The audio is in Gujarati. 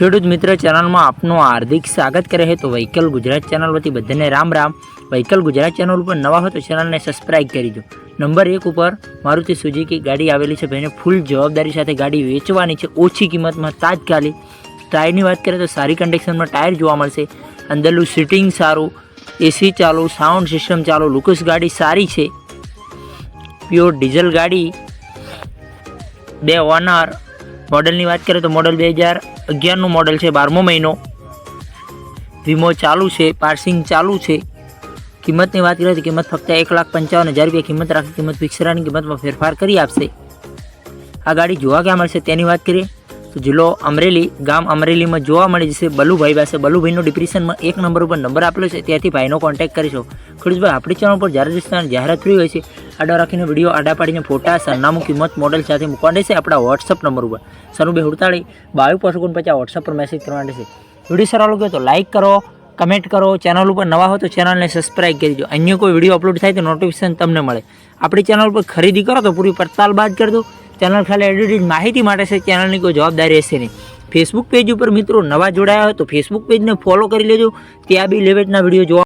ખેડૂત મિત્ર ચેનલમાં આપનું હાર્દિક સ્વાગત કરે છે. તો વ્હીકલ ગુજરાત ચેનલ વતી બધાને રામ રામ. વહીકલ ગુજરાત ચેનલ ઉપર નવા હોય તો ચેનલને સબસ્ક્રાઈબ કરી દો. નંબર એક ઉપર મારુતિ સુઝુકી ગાડી આવેલી છે. ભાઈને ફૂલ જવાબદારી સાથે ગાડી વેચવાની છે. ઓછી કિંમતમાં તાત્કાલિક. ટાયરની વાત કરીએ તો સારી કન્ડિશનમાં ટાયર જોવા મળશે. અંદરનું સીટિંગ સારું. એસી ચાલુ સાઉન્ડ સિસ્ટમ ચાલુ લુકસ ગાડી સારી છે. પ્યોર ડીઝલ ગાડી. બે ઓનર મોડલની વાત કરીએ તો મોડલ બે હજાર અગિયારનું મોડલ છે, બારમો મહિનો. વીમો ચાલુ છે, પાર્સિંગ ચાલુ છે. કિંમતની વાત કરીએ તો કિંમત ફક્ત એક લાખ પંચાવન હજાર રૂપિયા કિંમત રાખી, કિંમત ફિક્સરાની કિંમતમાં ફેરફાર કરી આપશે. આ ગાડી જોવા ક્યાં મળશે તેની વાત કરીએ તો જિલ્લો અમરેલી, ગામ અમરેલીમાં જોવા મળી જશે બલુભાઈ પાસે. બલુભાઈનો ડિપ્રેશનમાં એક નંબર ઉપર નંબર આપેલો છે, ત્યાંથી ભાઈનો કોન્ટેક્ટ કરીશો. ખેડૂતભાઈ આપણી ચેનલ પર જ્યારે જાહેરાત થઈ હોય છે આડા રાખીને વીડિયો આડા પાડીને ફોટા, સરનામું, કિંમત મોડલ સાથે મૂકવા રહેશે આપણા વોટ્સઅપ નંબર ઉપર. સનુભાઈ હુડતાળી, બાવીસ પાંચ ઓગણપચાસ વોટ્સઅપ પર મેસેજ કરવા રહેશે વીડિયો સારો લાગ્યો તો લાઇક કરો કમેન્ટ કરો ચેનલ ઉપર નવા હો તો ચેનલને સબસ્ક્રાઇબ કરી દો અન્ય કોઈ વીડિયો અપલોડ થાય તો નોટિફિકેશન તમને મળે. આપણી ચેનલ ઉપર ખરીદી કરો તો પૂરી પડતાલ બાદ કરી દો ચેનલ ખાલી એડિટેડ માહિતી માટે છે ચેનલની કોઈ જવાબદારી રહેશે નહીં. ફેસબુક પેજ ઉપર મિત્રો નવા જોડાયા હોય તો ફેસબુક પેજને ફોલો કરી લેજો. ત્યાં બી લેવેટના વીડિયો જોવા